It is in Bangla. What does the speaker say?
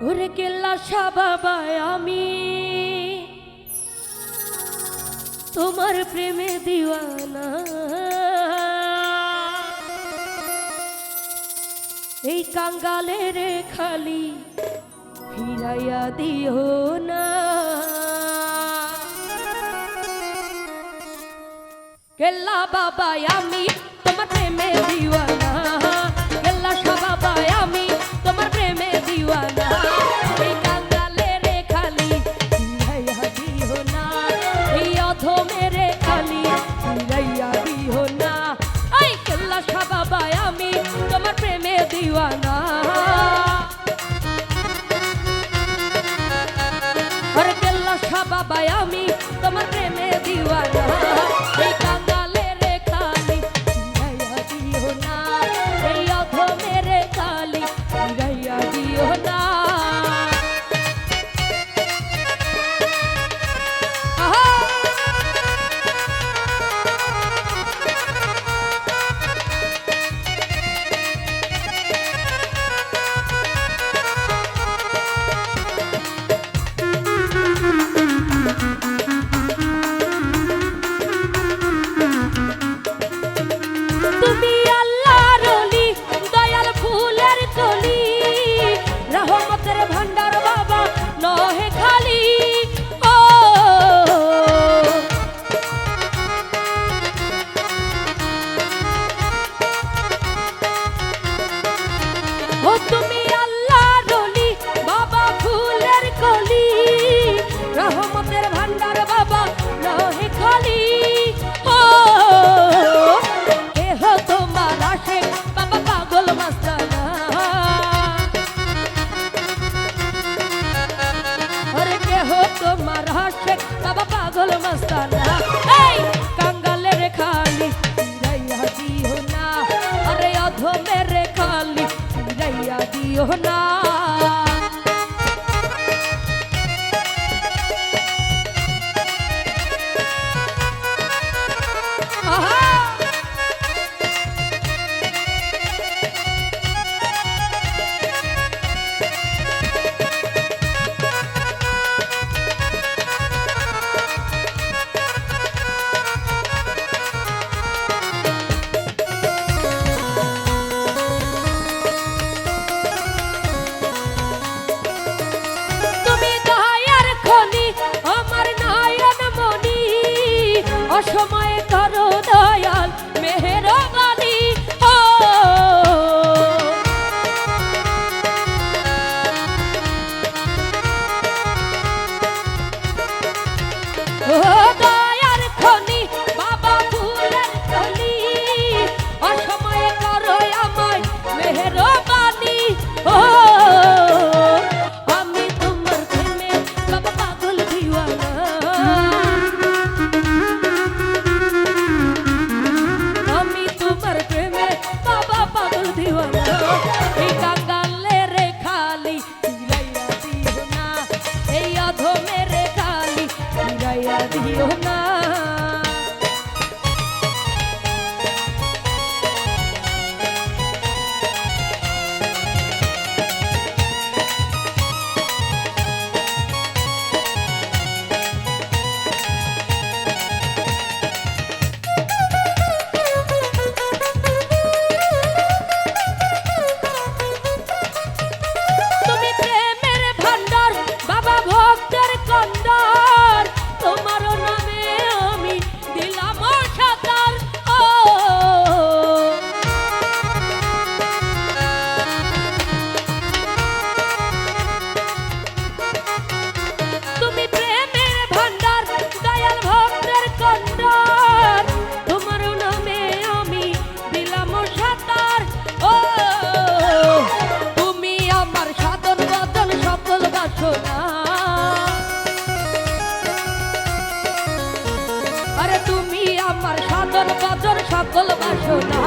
ঘুরে কেলা সাবাবায় আমি তোমার প্রেমে দিওয়ানা। এই কাঙ্গালে রে খালি ফিরাইয়া দিও না। কেলা বাবায়, আমি তোমার প্রেমে দিওয়ানা। বাবা আমি তোমার প্রেমে yohna 좋다.